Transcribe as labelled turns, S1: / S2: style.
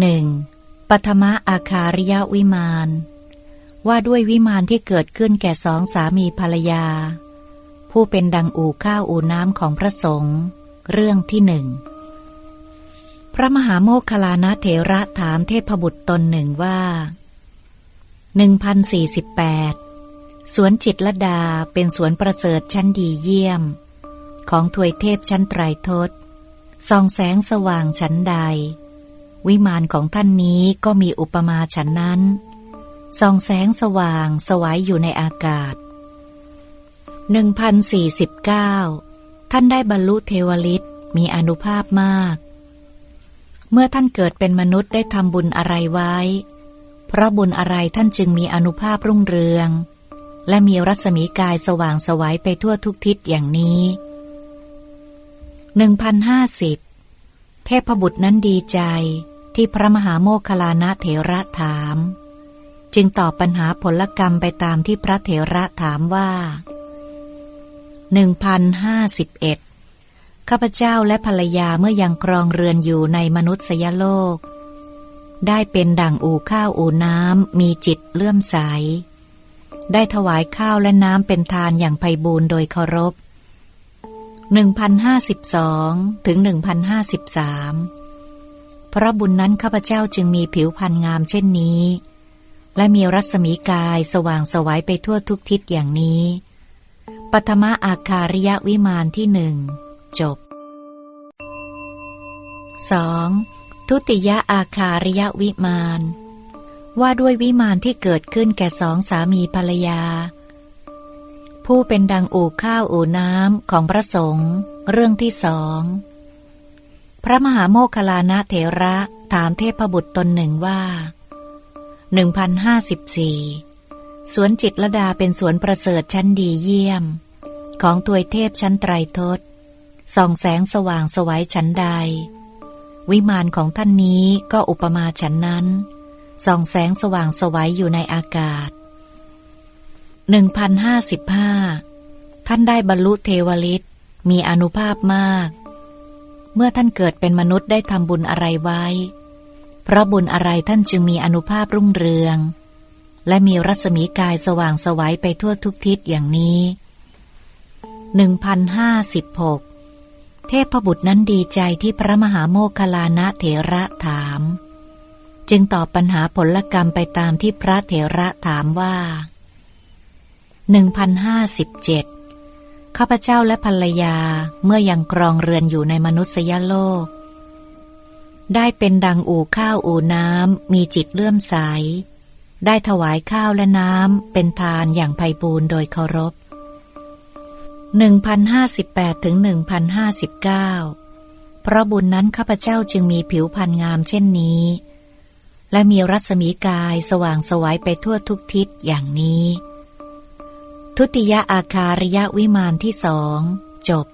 S1: หนึ่งปฐมอาคาริยวิมาน ว่าด้วยวิมานที่เกิดขึ้นแก่สองสามีภรรยา ผู้เป็นดังอู่ข้าวอู่น้ำของพระสงฆ์เรื่องที่หนึ่งพระมหาโมคคลานะเถระถามเทพบุตรตนหนึ่งว่า 1048 สวนจิตรลดาเป็นสวนประเสริฐชั้นดีเยี่ยม ของถวยเทพชั้นไตรทศส่องแสงสว่างชั้นใด วิมานของท่านนี้ก็มีอุปมาฉันนั้นส่องแสงสว่างสวายอยู่ในอากาศ 1049 ท่านได้บรรลุเทวลิตมีอนุภาพมาก เมื่อท่านเกิดเป็นมนุษย์ได้ทำบุญอะไรไว้ เพราะบุญอะไรท่านจึงมีอนุภาพรุ่งเรือง และมีรัศมีกายสว่างสวัยไปทั่วทุกทิศอย่างนี้หนึ่งพันห้าสิบเทพบุตรนั้นดีใจ ที่พระมหาโมคคลานะเถระถาม จึงตอบปัญหาผลกรรมไปตามที่พระเถระถามว่าหนึ่งพันห้าสิบเอ็ดข้าพเจ้าและภรรยาเมื่อยังครองเรือนอยู่ในมนุษยโลก ได้เป็นดั่งอู่ข้าวอู่น้ำมีจิตเลื่อมใส ได้ถวายข้าวและน้ำเป็นทานอย่างไพบูรณ์โดยเคารพ1052ถึง1053เพรา พระบุญนั้นข้าพเจ้าจึงมีผิวพรรณงามเช่นนี้ และมีรัศมีกายสว่างสวัยไปทั่วทุกทิศอย่างนี้ ปัทมอาคาริยวิมานที่หนึ่งจบ 2. ทุติยอาคาริยวิมาน ว่าด้วยวิมานที่เกิดขึ้นแก่สองสามีภรรยา ผู้เป็นดังอู่ข้าวอู่น้ำของพระสงฆ์เรื่องที่สอง พระมหาโมคคลานะเถระถามเทพบุตรตนหนึ่งว่า 1054 สวนจิตรดาเป็นสวนประเสริฐชั้นดีเยี่ยม ของถวยเทพชั้นไตรทศส่องแสงสว่างสวัยชั้นใด วิมานของท่านนี้ก็อุปมาฉันนั้นส่องแสงสว่างสวัยอยู่ในอากาศหนึ่งพันห้าสิบห้าท่านได้บรรลุเทวลิตมีอนุภาพมาก เมื่อท่านเกิดเป็นมนุษย์ได้ทำบุญอะไรไว้ เพราะบุญอะไรท่านจึงมีอนุภาพรุ่งเรือง และมีรัศมีกายสว่างสวัยไปทั่วทุกทิศอย่างนี้หนึ่งพันห้าสิบหกเทพบุตรนั้นดีใจที่พระมหาโมคคลานะเถระถาม จึงตอบปัญหาผลกรรมไปตามที่พระเถระถามว่า1057 ข้าพเจ้าและภรรยาเมื่อยังครองเรือนอยู่ในมนุษยโลก ได้เป็นดังอู่ข้าวอู่น้ำมีจิตเลื่อมใส ได้ถวายข้าวและน้ำเป็นทานอย่างไพบูรณ์โดยเคารพ1058ถึง1059 เพราะบุญนั้นข้าพเจ้าจึงมีผิวพรรณงามเช่นนี้ และมีรัศมีกายสว่างสวัยไปทั่วทุกทิศอย่างนี้ ทุติยอาคาริยวิมานที่สองจบ